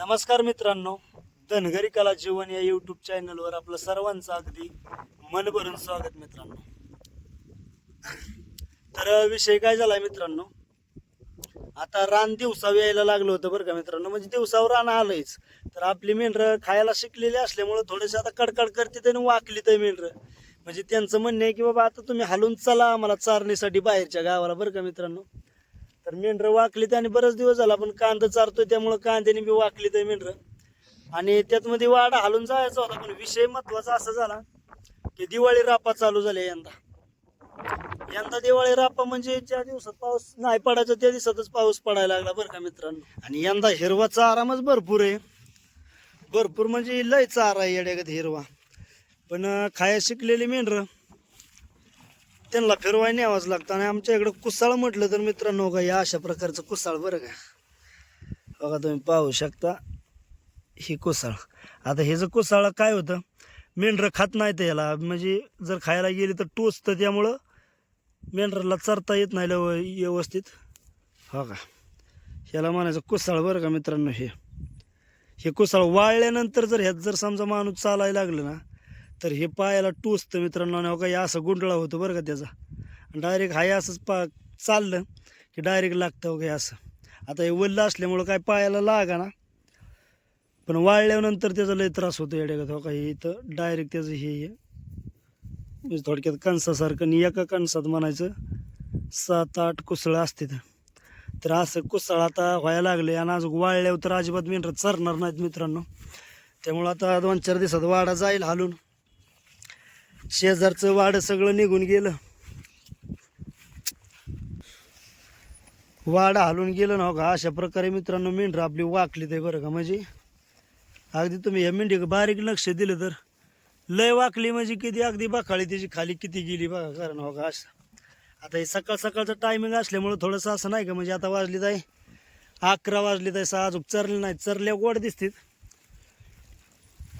नमस्कार मित्रांनो धनगरी कला जीवन या यूट्यूब चॅनलवर आपलं सर्वांचं अगदी मनभरून स्वागत मित्रांनो. तर विषय काय झाला मित्रांनो? आता रान दिवसा यायला लागलं होतं बरं का मित्रांनो म्हणजे दिवसावर रान आलंयच. तर आपली मेंढरं खायला शिकलेली असल्यामुळं थोडेसे आता कडकड करते आणि वाकली तर मेंढरं. म्हणजे त्यांचं म्हणणं आहे की बाबा आता तुम्ही हलून चला आम्हाला चारणीसाठी बाहेरच्या गावाला बरं का मित्रांनो? तर मेंढरं वाकली आणि बरेच दिवस झाला पण कांदा चारतोय त्यामुळं कांद्याने बी वाकली तर मेंढरं. आणि त्यात मध्ये वाडा हालून जायचा होता पण विषय महत्त्वाचा असा झाला की दिवाळी रापा चालू झाली यंदा. यंदा दिवाळी रापा म्हणजे ज्या दिवसात पाऊस नाही पडायचा त्या दिवसातच पाऊस पडायला लागला बरं का मित्रांनो. आणि यंदा हिरवा चारामच भरपूर आहे. भरपूर म्हणजे लय चारा आहे येड्यागत हिरवा. पण खाया शिकलेली मेंढरं त्यांना फिरवाय न्यावाच लागतं. आणि आमच्या इकडं कुसाळ म्हटलं तर मित्रांनो का या अशा प्रकारचं कुसाळ बरं का? बघा तुम्ही पाहू शकता ही कुसाळ. आता हे जर कुसाळ काय होतं? मेंढरं खात नाही तर याला. म्हणजे जर खायला गेली तर टोचतं त्यामुळं मेंढराला चरता येत नाही लव व्यवस्थित. हो का? ह्याला म्हणायचं कुसाळ बरं का मित्रांनो हे? हे कुसाळ वाळल्यानंतर जर ह्यात जर समजा माणूस चालायला लागलं ना तर हे पायाला टोचतं मित्रांनो आणि हो का असं गुंडळा होतो बरं का त्याचा. डायरेक्ट हाय असंच पा चाललं की डायरेक्ट लागतं हो का हे असं. आता हे वल्लं असल्यामुळं काय पायाला लागा ना. पण वाळल्यानंतर त्याचा लय त्रास होतो येड्यागत हो का. हे इथं डायरेक्ट त्याचं हे हे म्हणजे थोडक्यात कणसासारखं आणि एका कणसात म्हणायचं सात आठ कुसळं असते तर असं कुसळ आता व्हायला लागले आणि आज वाळल्यावर तर अजिबात मेंढर चरणार नाहीत मित्रांनो. त्यामुळं आता दोन चार दिवसात वाडा जाईल हालून. शेजारचं वाड सगळं निघून गेलं. वाड हालून गेलं ना हो का? अशा प्रकारे मित्रांनो मेंढरं आपली वाकली ते बरं का म्हणजे. अगदी तुम्ही ह्या मेंढी बारीक लक्ष दिलं तर लय वाकली म्हणजे किती अगदी बखाळी त्याची खाली किती गेली बघा कारण हो का असं. आता हे सकाळ सकाळचं टायमिंग असल्यामुळं थोडंसं असं नाही का म्हणजे आता वाजली आहे. अकरा वाजली आहे सहा अजून चरले नाही चरल्या गोड दिसतील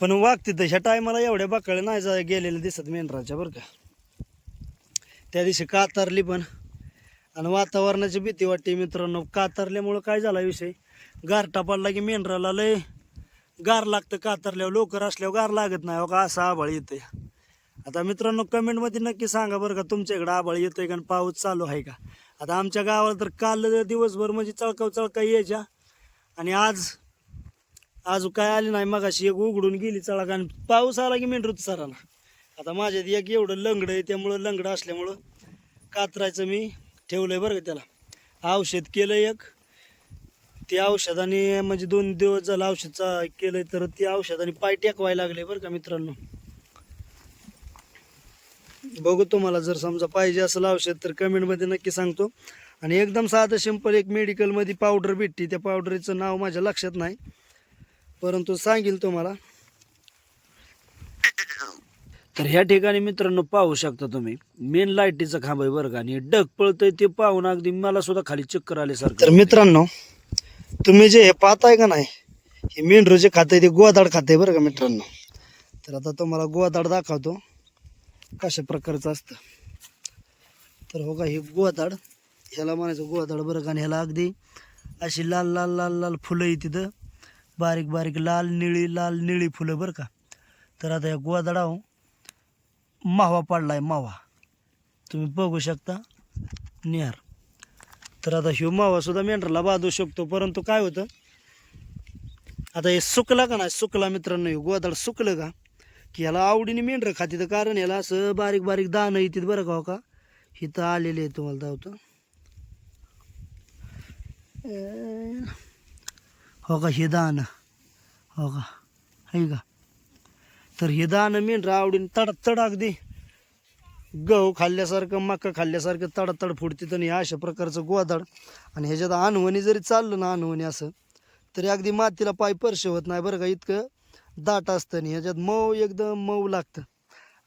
पण वागते तिथं ह्या टायमाला एवढ्या बाकाळे नाही जा गेलेल्या दिसत मेंढराच्या बरं का. त्या दिवशी कातारली पण. आणि वातावरणाची भीती वाटते मित्रांनो. कातारल्यामुळं काय झाला विषय? गारटा पडला की मेंढराला लय गार लागतं कातरल्यावर. लवकर असल्यावर गार लागत नाही. हो का? असं आभाळ येते आता मित्रांनो कमेंटमध्ये नक्की सांगा बरं का तुमच्या इकडं आभाळ येतोय का पाऊस चालू आहे का? आता आमच्या गावाला तर काल दिवसभर म्हणजे चळकाव चळका यायच्या. आणि आज आज काय आली नाही मगाशी एक उघडून गेली चळा आणि पाऊस आला की मेंढरूच सराना आता माझ्यात एक एवढं लंगडं आहे त्यामुळं लंगडं असल्यामुळं कातरायचं मी ठेवलं आहे बरं का त्याला. औषध केलं एक. ते औषधाने म्हणजे दोन दिवस झालं औषधचा केलं तर ते औषधाने पाय टेकवायला लागले बरं का मित्रांनो. बघू तुम्हाला जर समजा पाहिजे असेल औषध तर कमेंटमध्ये नक्की सांगतो. आणि एकदम साधं सिंपल एक मेडिकलमध्ये पावडर भेटते. त्या पावडरचं नाव माझ्या लक्षात नाही. परंतु सांगेल तुम्हाला. तर ह्या ठिकाणी मित्रांनो पाहू शकता तुम्ही. मेन लाईटीचा खांब आहे बरं का. आणि डग पळतंय ते पाहून अगदी मला सुद्धा खाली चक्कर आले सर तर मित्रांनो तुम्ही जे हे पाहताय का नाही हे मेंढरू जे खाते ते गोवादाड खाते बरं का मित्रांनो. तर आता तुम्हाला गोवादाड दाखवतो कशा प्रकारचं असतं. तर हो का हे गोवादाड ह्याला म्हणायचं गोवादाड बरं का आणि ह्याला अगदी अशी लाल लाल लाल लाल फुलं आहे तिथं. बारीक बारीक लाल निळी लाल निळी फुलं बरं का. तर आता या गोदाडाव मावा पडलाय मावा. तुम्ही बघू शकता निहार. तर आता ह्यो मावासुद्धा मेंढरला मेंढराला शकतो परंतु काय होतं? आता हे सुकला का नाही? सुकला मित्रांनो हे गोदाड सुकलं का? की ह्याला आवडीने मेंढरं खाते. तर कारण ह्याला असं बारीक बारीक दाणं येतात बरं का हो का? इथं आलेले आहे तुम्हाला धावतं अं, हो का हे दाणं हो का है का तर हे दाणं मेंढरं आवडीन तड तड अगदी गहू खाल्ल्यासारखं मक्का खाल्ल्यासारखं तडतड फुडते आणि अशा प्रकारचं गोदाड आणि ह्याच्यात अनवणी जरी चाललं ना अनवणी असं तरी अगदी मातीला पाय परश होत नाही बरं का इतकं दाट असतं आणि ह्याच्यात मऊ एकदम मऊ लागतं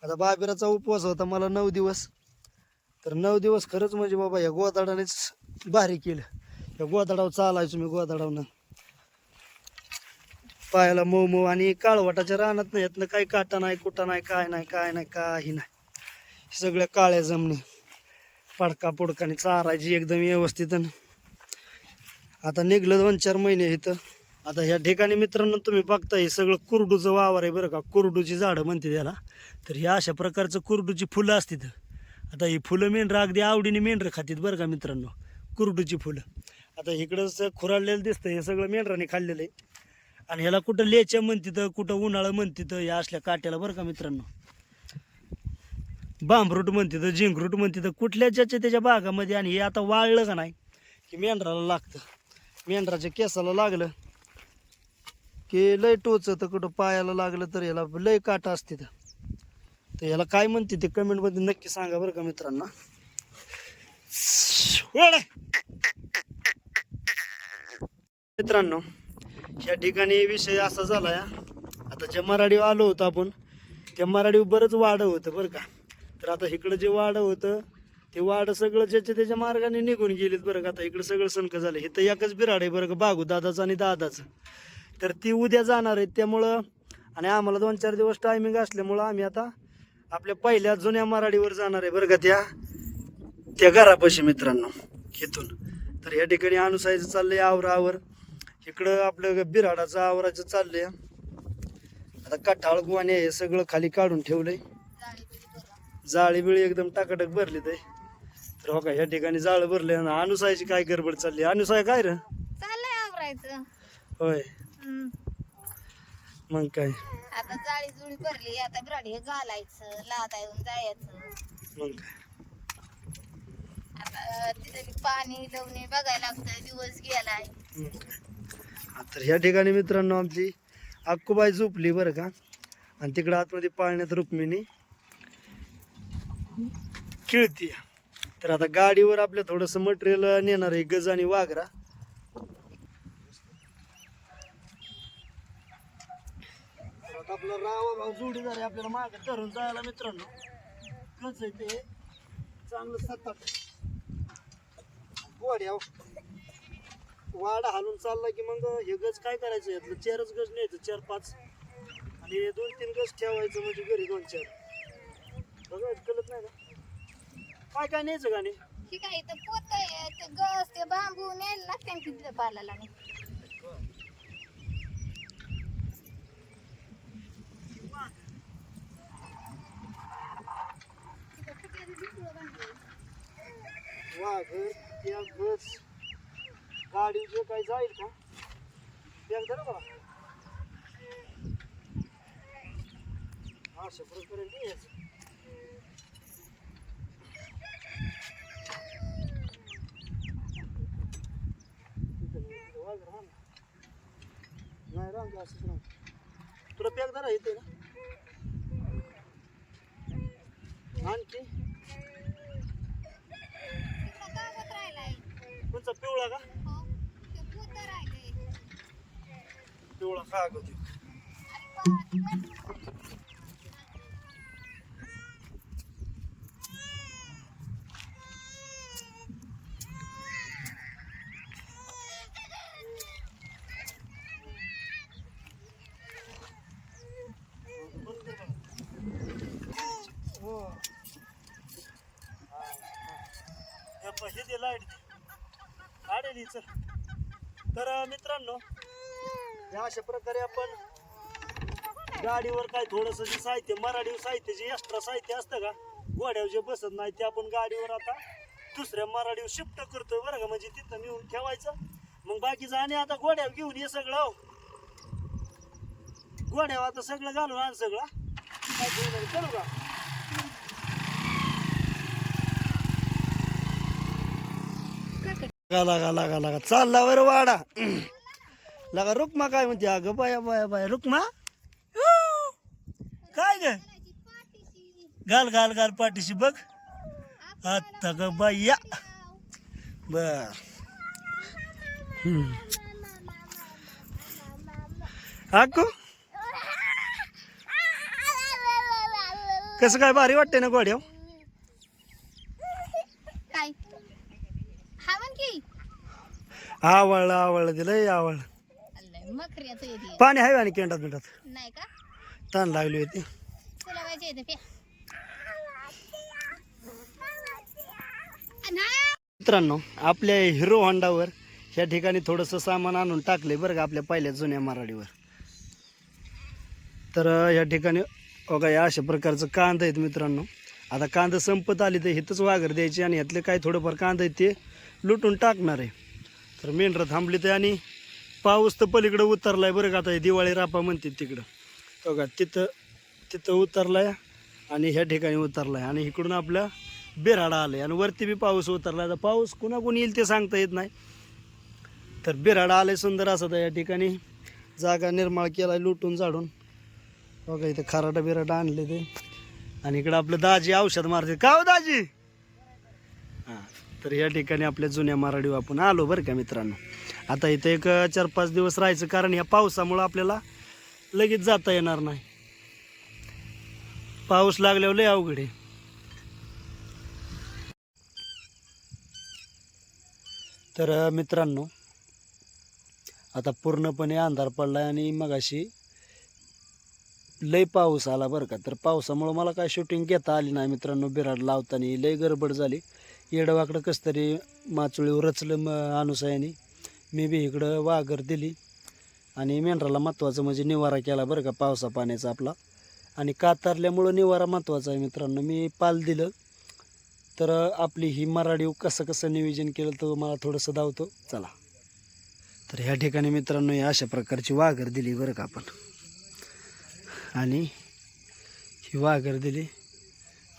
आता बाबिराचा उपवास होता मला नऊ दिवस तर नऊ दिवस खरंच म्हणजे बाबा या गोदाडानेच भारी केलं या गोदाडावर चालायचो मी गोदाडावनं पायाला मऊ मऊ आणि काळवटाच्या रानात नाही यातनं काही काटा नाही कुटा नाही काय नाही काय नाही काही नाही. सगळ्या काळ्या जमणे पडका पुडकाने चारायची एकदम व्यवस्थित आता निघलं दोन चार महिने इथं. आता ह्या ठिकाणी मित्रांनो तुम्ही बघता हे सगळं कुरडूचं वावर आहे बरं का. कुरडूची झाडं म्हणते त्याला. तर ह्या अशा प्रकारचं कुरडूची फुलं असतात आता ही फुलं मेंढरं अगदी आवडीने मेंढरं खातात बरं का मित्रांनो. कुरडूची फुलं. आता इकडं स- खुराडलेलं दिसतं हे सगळं मेंढराने खाल्लेलं आहे. आणि ह्याला कुठं लेच्या म्हणतात कुठं उन्हाळं म्हणतीत या असल्या काट्याला बरं का मित्रांनो? बांबरूट म्हणतीत जिंकरूट म्हणतीत कुठल्या ज्याच्या त्याच्या बागामध्ये आणि हे आता वाळलं का नाही की मेंढराला लागतं. मेंढराच्या केसाला लागलं की लय टोचतं कुठं पायाला लागलं तर याला लय काटा असते तर ह्याला याला काय म्हणते ते कमेंटमध्ये नक्की सांगा बरं का मित्रांना. मित्रांनो या ठिकाणी विषय असा झाला या आता ज्या मराठीवर आलो होतो आपण त्या मराठीवर बरंच वाढं होतं बरं का. तर आता इकडं जे वाढं होतं ते वाढ सगळं ज्याच्या त्याच्या मार्गाने निघून गेलीत बरं का. आता इकडं सगळं सणकं झालं. इथं एकच बिराड आहे बरं का बागू दादाचं आणि दादाचं. तर ती उद्या जाणार आहेत त्यामुळं आणि आम्हाला दोन चार दिवस टायमिंग असल्यामुळं आम्ही आता आपल्या पहिल्या जुन्या मराठीवर जाणार आहे बरं का त्या त्या घरापाशी मित्रांनो इथून. तर या ठिकाणी अनुसायचं चाललंय आहे आवरावर. इकडं आपलं बिराडाचं आवराचं चाललंय. आता कठाळ गुवाने हे सगळं खाली काढून ठेवलंय. जाळी बिळी एकदम टाकाटक भरली ते तर हो का या ठिकाणी जाळं भरले आणि अनुसायची काय गडबड चालली अनुसाय काय रे? होय. मग काय? आता जाळी जुळी भरली आता ब्राडी घालायचं लादा येऊन जायचं मग काय? आता तिथे पाणी लवणे बघायला लागतं दिवस गेलाय. तर ह्या ठिकाणी मित्रांनो आमची अक्कूबाई झोपली बरं का? आणि तिकडं आतमध्ये पाळण्यात रुक्मिणी खेळती तर आता गाडीवर आपल्या थोडंसं मटेरियल नेणार आहे गज आणि वाघरा. आपलं आपला रावा भाऊ जोडीदार आपल्याला मागे धरून जायला मित्रांनो. कसं आहे ते. चांगलं सत्ता. गोड्या हो. वाडा हालून चालला की मग हे गज काय करायचं? यातलं चारच गज न्यायचं चार पाच. आणि दोन तीन गज ठेवायचं म्हणजे घरी दोन चार. बघा कळत नाही ना काय काय न्यायचं गाणे? ही पोत आहे ते गस ते बांबू न्यायला लागते पालाला बांधलंय. वाघर त्या गज गाडी जे काही जाईल का? एकदा ना बघा अशा पर्यंत यायचं नाही, रांग असंच रांग तुला पॅक धरा येते ना? आणखी तिथं कागद राहिलाय कोणचा पिवळा का हो ते पोत राहिले पिवळा कागद हो. हे दे लाइट काढेल चल तर मित्रांनो अशा प्रकारे आपण गाडीवर काय थोडंसं जे साहित्य मराठी साहित्य जे एक्स्ट्रा साहित्य असतं का घोड्यावर जे बसत नाही ते आपण गाडीवर आता दुसऱ्या मराठीवर शिफ्ट करतोय बरं का. म्हणजे तिथं नेऊन ठेवायचं. मग बाकीचं आणि आता घोड्यावर घेऊन ये सगळं घोड्यावर आता सगळं घालून आण सगळं. काय करू का? लागा लागा लागा. चालला बरं वाडा. लागा रुक्मा काय म्हणते? अगं बाया बाया बाया रुक्मा? काय ग? घाल घाल घाल पाठीशी बघ. आता ग बाया. बर. अक्कू कसं काय भारी वाटतंय ना गोड्याव काय? हा म्हण की मखऱ्याचं येते. पाणी आहे आणि केंडात मिठात नाही का? ताण लागली होती. तुला पाहिजे येते प्या. नाही. मित्रांनो आपल्या हिरो होंडावर ह्या ठिकाणी थोडंसं सामान आणून टाकले बरं का आपल्या पहिल्या जुन्या मराठीवर. तर अं, या ठिकाणी बघा या अशा प्रकारचं कांदा आहेत मित्रांनो. आता कांदा संपत आली तर इथंच वाघर द्यायची आणि यातले काही थोडंफार कांदा आहेत ते लुटून टाकणार आहे. तर मेंढरं थांबली ते आणि पाऊस तर पलीकडं उतरलाय बरं का आता हे दिवाळी रापा म्हणते तिकडं. हो बघा तिथं तिथं उतरलाय आणि ह्या ठिकाणी उतरलाय. आणि इकडून आपल्या बिराडा आहे आणि वरती बी पाऊस उतरलाय. तर पाऊस कुणा येईल ते सांगता येत नाही. तर बिराडा आलाय सुंदर असं तर या ठिकाणी जागा निर्माण केला लुटून झाडून. हो बघा इथं खराटा बिराटा आणले ते. आणि इकडं आपलं दाजी औषध मारते. का हो दाजी? हां तर या ठिकाणी आपल्या जुन्या मराठी आपण आलो बरं का मित्रांनो. आता इथं एक चार पाच दिवस राहायचं कारण ह्या पावसामुळं आपल्याला लगेच जाता येणार नाही. पाऊस लागल्यावर लय अवघड आहे. तर मित्रांनो आता पूर्णपणे अंधार पडला आणि मगाशी लय पाऊस आला बरं का. तर पावसामुळं मला काय शूटिंग घेता आली नाही मित्रांनो बिराड लावताना. लय गडबड झाली. येडवाकडं कसं तरी माचुळीवर रचलं म अनुसायाने. मी बी इकडं वाघर दिली. आणि मेंढराला महत्त्वाचं म्हणजे निवारा केला बरं का पावसा पाण्याचा आपला. आणि कातारल्यामुळं निवारा महत्त्वाचा आहे मित्रांनो. मी पाल दिलं. तर आपली ही मराठी कसं कसं नियोजन केलं तर मला थोडंसं धावतो. चला. तर ह्या ठिकाणी मित्रांनो अशा प्रकारची वाघर दिली बरं का आपण. आणि ही वाघर दिली.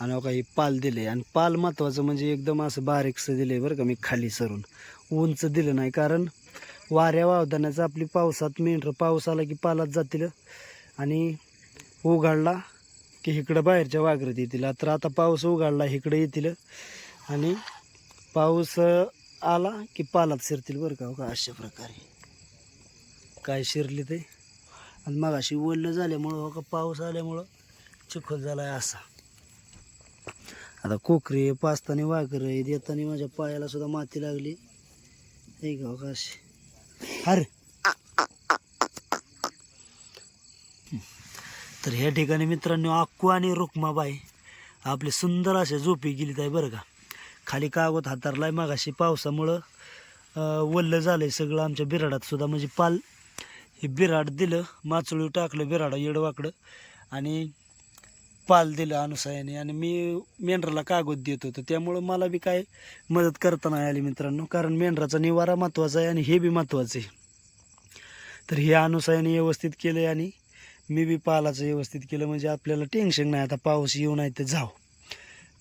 आणि हो काही पाल दिले. आणि पाल महत्त्वाचं म्हणजे एकदम असं बारीकसं दिलं आहे बरं का मी खाली सरून. उंच दिलं नाही कारण वाऱ्या वावदानाचं आपली पावसात मेंढरं पाऊस आला की पालात जातील. आणि उघाडला की इकडं बाहेरच्या वाघरत येतील. तर आता पाऊस उघडला इकडं येतील. आणि पाऊस आला की पालात शिरतील बरं का हो का? अशा प्रकारे. काय शिरले ते? आणि मग अशी ओलं झाल्यामुळं हो का पाऊस आल्यामुळं चिखल झाला आहे असा. आता कोकरे आहे वाघरं देताना माझ्या पायाला सुद्धा माती लागली. हे का हो का अशी? अरे तर ह्या ठिकाणी मित्रांनो अक्कू आणि रुक्माबाई आपले सुंदर असे झोपी गेलीत आहे बरं का. खाली कागद हातारलाय मागाशी पावसामुळं वल्ल झालंय सगळं आमच्या बिराडात सुद्धा. म्हणजे पाल हे बिराड दिलं माचुळी टाकलं बिराडा येडवाकडं. आणि पाल दिलं अनुसायाने आणि मी मेंढराला कागद देत होतो. त्यामुळं मला बी काय मदत करता नाही आली मित्रांनो. कारण मेंढराचा निवारा महत्त्वाचा आहे आणि हे बी महत्त्वाचं आहे. तर हे अनुसायाने व्यवस्थित केलं आणि मी बी पालाचं व्यवस्थित केलं. म्हणजे आपल्याला टेन्शन नाही. आता पाऊस येऊ नाही तर जाव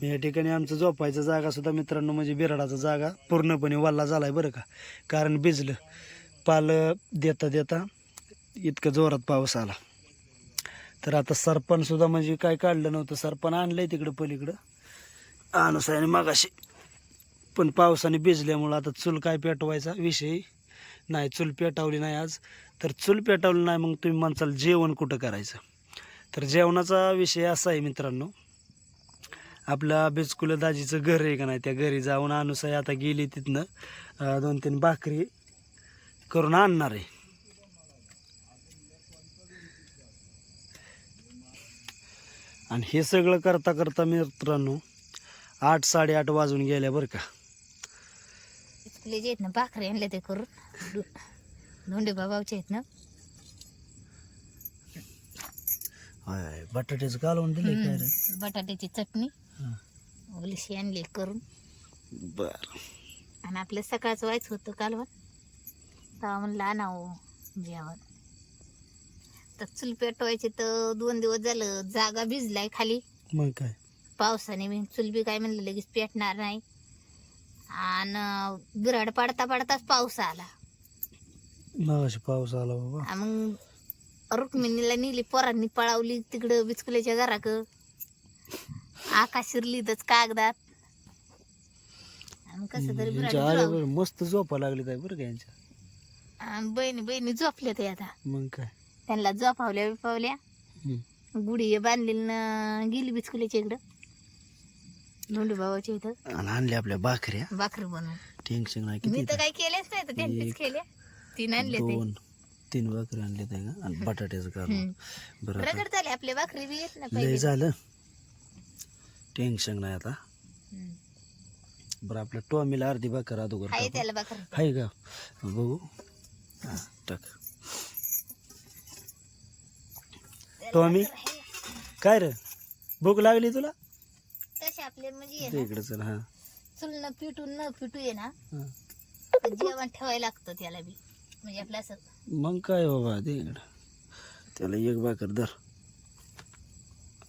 मी या ठिकाणी आमचं झोपायचं जागासुद्धा मित्रांनो म्हणजे बिराडाचा जागा पूर्णपणे वल्ला झाला आहे बरं का. कारण भिजलं. पाल देता देता इतकं जोरात पाऊस आला. तर आता सरपण सुद्धा म्हणजे काय काढलं नव्हतं. सरपण आणलंय तिकडं पलीकडं. अनुसायाने मागाशी. पण पावसाने भिजल्यामुळं आता चूल काय पेटवायचा विषय? नाही चूल पेटवली नाही आज. तर चूल पेटवली नाही मग तुम्ही म्हणसाल जेवण कुठं करायचं? तर जेवणाचा विषय असा आहे मित्रांनो. आपल्या बिचकुलं दाजीचं घर आहे का नाही त्या घरी जाऊन अनुसाय आता गेली तिथनं दोन तीन भाकरी करून आणणार आहे. आणि हे सगळं करता करता मित्रांनो आठ साडेआठ वाजून गेल्या बरं का. इथले जे आहेत ना भाकरी आणले ते करून धोंडे बाबाचे आहेत ना. होय बटाट्याचं कालवून दिलं काय रे? हम्म. बटाट्याची चटणी हां. ओलीशी आणली करून. बर. आणि आपलं सकाळचं व्हायचं होतं कालवण. तेव्हा म्हणलं आणावं जेवण. तर चूल पेटवायचे तर दोन दिवस झालं जागा भिजलाय खाली. मग काय? पावसाने मी चूल बी काय म्हणलं लगेच पेटणार नाही. आणि बिराड पाडता पाडताच पाऊस आला. पाऊस आला बाबा. मग रुक्मिणीला नेली पोरांनी पळावली तिकडं बिचकुल्याच्या घराक. आकाश शिरली इथंच कागदात. आणि कसं तरी बिराड यांच्या आल्या जुळावलं. बरं मस्त झोपा लागली काय बरं का यांच्या? आणि बहिणी बहिणी झोपल्या ते आता. मग काय? त्यांना झोपावल्या बिपावल्या. गुढी बांधलेली न गेली बिचकुल्याच्या इकडं. धोंडू बाबाच्या इथं. आणि आणल्या आपल्या भाकऱ्या. भाकरी बनवून. टेन्शन नाही मी तर काही केलेच नाही तर त्यांनीच केले तीन आणले ते. दोन तीन भाकरी आणले ते का? आणि बटाट्याचं हम्म. बरं आता रगड झाले आपले भाकरी बी येत ना लय पहिले. झालं. टेन्शन नाही आता. हम्म. बरं आपल्या टॉमीला अर्धी भाकर अगोदर आहे टाकू. त्याला आहे का? बघू. हा टाक. टॉमी? काय रे? भूक लागली तुला? तसे आपले म्हणजे ते इकडे चल हा. चुल न पिटून न पिटू ये ना. हा. तर जेवण ठेवायला लागतं त्याला बी. म्हणजे आपलं असं. मग काय बाबा ते इकडं. त्याला एक भाकर धर.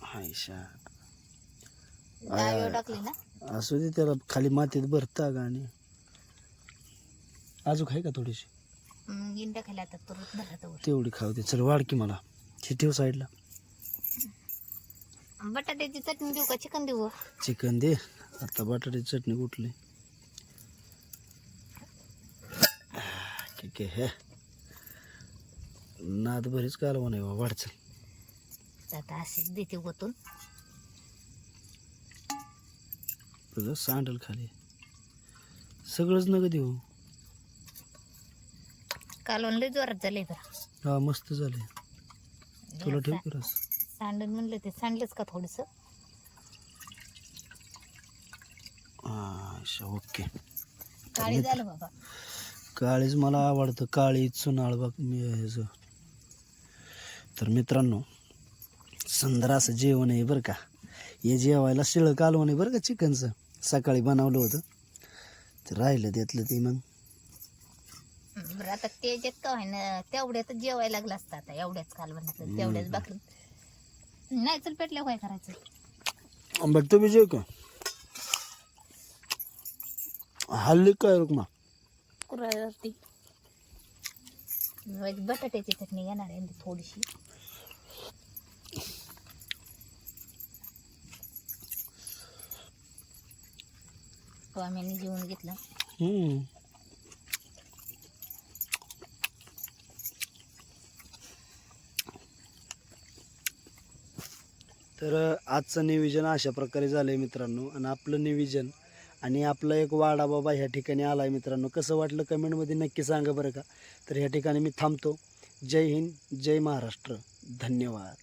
हायशा डाळ टाकली ना? असू दे त्याला खाली मातीत भरता का आणि. अजून आहे का थोडीशी? खायला आता तेवढी खाऊ दे. चल वाढ की मला. हे ठेव साईडला बटाट्याची चटणी देऊ का? चिकन देऊ? चिकन दे. आता बटाट्याची चटणी कुठली? ठीक आहे. हे नाद बरीच कालवा नाही वाढ चल आता अशीच देते गोतून तुझं सांडल खाली. सगळंच नका देऊ. कालवण लय जोरात झालंय बरं हा मस्त झाले तुला ठेव की रस? सांडण म्हणलं ते सांडलंच का थोडस? अच्छा, ओके. काळी झालं बाबा. काळीच मला आवडतं. काळी चुनाळ बघ मी ह्याचं तर मित्रांनो सुंदर असं जेवण आहे बरं का. हे जेवायला शिळं कालवण आहे बरं का चिकनचं. सकाळी बनवलं होतं. ते राहिलं त्यातलं ते मग. बरं आता ते जे का आहे ना तेवढ्यातच जेवायला लागलं असतं आता एवढ्याच कालवणाचं तेवढ्याच बाकरी नाही चल पेटल्या काय करायचं. बघ तुम्ही जेव का? हल्ली काय रुक्मा? कुरावरती बटाट्याची चटणी येणार आहे थोडीशी. स्वामींनी जेवून घेतलं. हम्म. तर आजचं नियोजन अशा प्रकारे झालं आहे मित्रांनो. आणि आपलं नियोजन आणि आपला एक वाडा बाबा ह्या ठिकाणी आला आहे मित्रांनो. कसं वाटलं कमेंटमध्ये नक्की सांगा बरं का? तर ह्या ठिकाणी मी थांबतो. जय हिंद जय महाराष्ट्र. धन्यवाद.